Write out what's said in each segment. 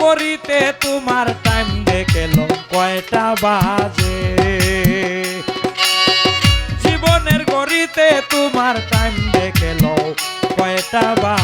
ঘড়িতে তোমার টাইম দেখে কয়টা বাজে? জীবনের গরিতে তোমার টাইম দেখে কয়টা বাজে?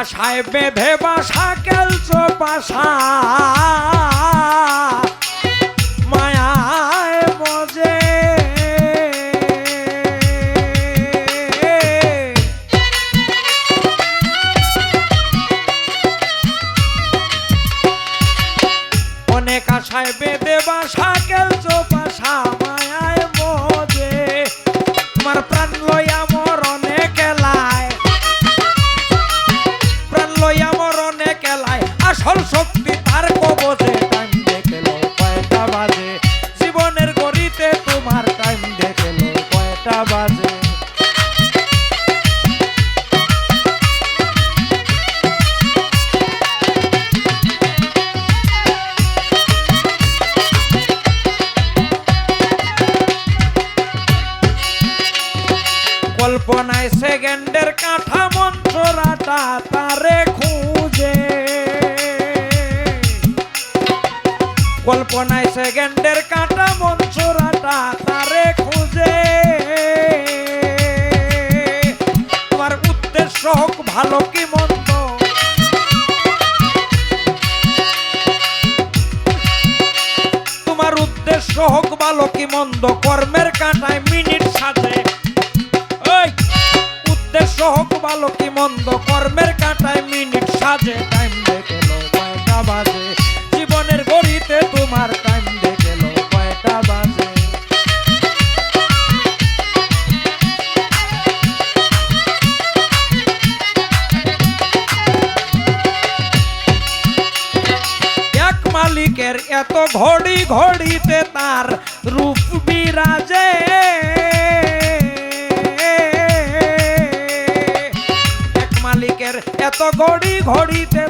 আশায় বেঁধে বাসা কেলছো বাসা অনেক আশায় বেঁধে বাসা কেলছো বাসা মায়ায় কয়টা বাজে। কল্পনায় সেকেন্ডের কাঠা মন্ত্ররাটা তারে খুঁজে। কল্পনায় সেকেন্ডের কাটা মন্ত্ররাটা তারে ভালো কি মন্দ? তোমার উদ্দেশ্য হোক ভালো কি মন্দ, কর্মের কাঁটায় মিনিট ওই উদ্দেশ্য হোক ভালো কি মন্দ, কর্মের কাঁটায় মিনিট সাজে। টাইম দেখে বাজে? এত ঘড়ি ঘড়িতে তার রূপ বিরাজে। এক মালিকের এত ঘড়ি ঘড়িতে